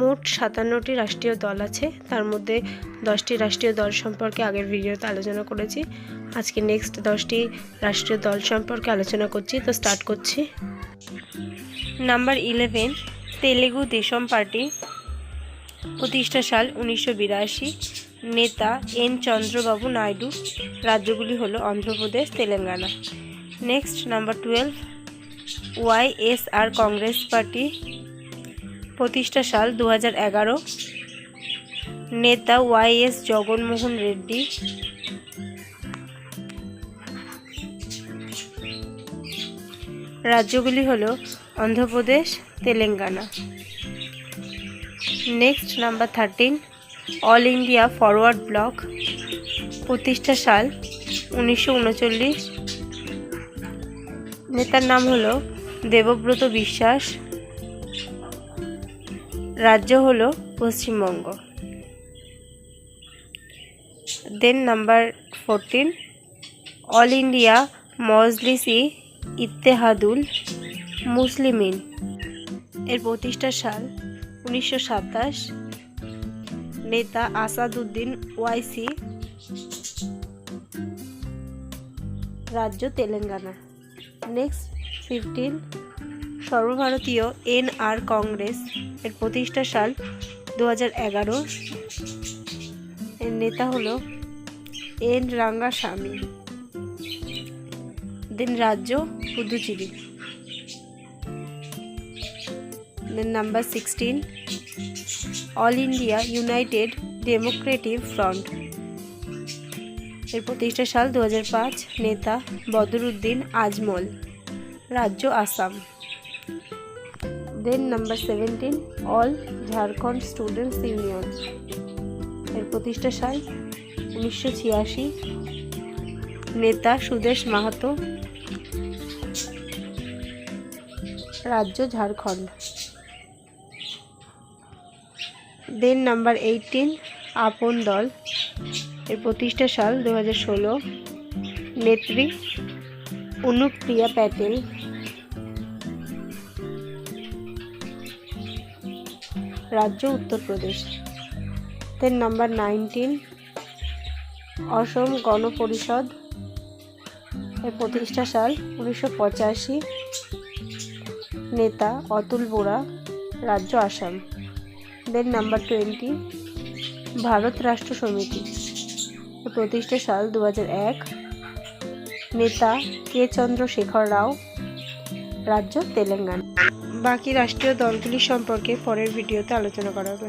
মোট সাতান্নটি রাষ্ট্রীয় দল আছে। তার মধ্যে দশটি রাষ্ট্রীয় দল সম্পর্কে আগের ভিডিওতে আলোচনা করেছি। আজকে নেক্সট দশটি রাষ্ট্রীয় দল সম্পর্কে আলোচনা করছি। তো স্টার্ট করছি। Number eleven Telugu Desam party প্রতিষ্ঠা সাল উনিশশো বিরাশি। নেতা এন চন্দ্রবাবু নাইডু। রাজ্যগুলি হলো Andhra Pradesh, Telangana. Next number twelve YSR Congress party প্রতিষ্ঠা সাল দু নেতা ওয়াইএস জগনমোহন রেড্ডি। রাজ্যগুলি হলো Andhra Pradesh, Telangana. Next, number thirteen, all India forward block. প্রতিষ্ঠা সাল উনিশশো উনচল্লিশ। নেতার নাম হলো দেবব্রত বিশ্বাস। রাজ্য হল Paschimbanga. Then number fourteen all India Majlis Ittehadul Muslimeen এর প্রতিষ্ঠা সাল উনিশশো সাতাশ। নেতা আসাদুদ্দিন ওয়াইসি। রাজ্য তেলেঙ্গানা। নেক্সট ফিফটিন সর্বভারতীয় এন আর কংগ্রেস এর প্রতিষ্ঠা সাল দু হাজার এগারো। এর নেতা হলো এন রাঙ্গাস্বামী দেন রাজ্য Puducherry. Then number sixteen all India united democratic front এর প্রতিষ্ঠা সাল দু নেতা বদরুদ্দিন আজমল। রাজ্য Assam. Then number seventeen all Jharkhand students union এর প্রতিষ্ঠা সাল উনিশশো ছিয়াশি। নেতা সুদেশ মাহাতো। রাজ্য ঝাড়খণ্ড। দেন নাম্বার এইটিন আপন দল। এর প্রতিষ্ঠা সাল দু হাজার ষোলো। নেত্রী অনুপ্রিয়া প্যাটেল। রাজ্য Uttar Pradesh then number nineteen Asom Gana Parishad এর প্রতিষ্ঠা সাল উনিশশো পঁচাশি। নেতা অতুল বোরা, রাজ্য Assam. Then number twenty Bharat Rashtra Samithi প্রতিষ্ঠা সাল দু এক। নেতা কে চন্দ্রশেখর রাও, রাজ্য তেলেঙ্গানা। বাকি রাষ্ট্রীয় দলগুলি সম্পর্কে পরের ভিডিওতে আলোচনা করা হবে।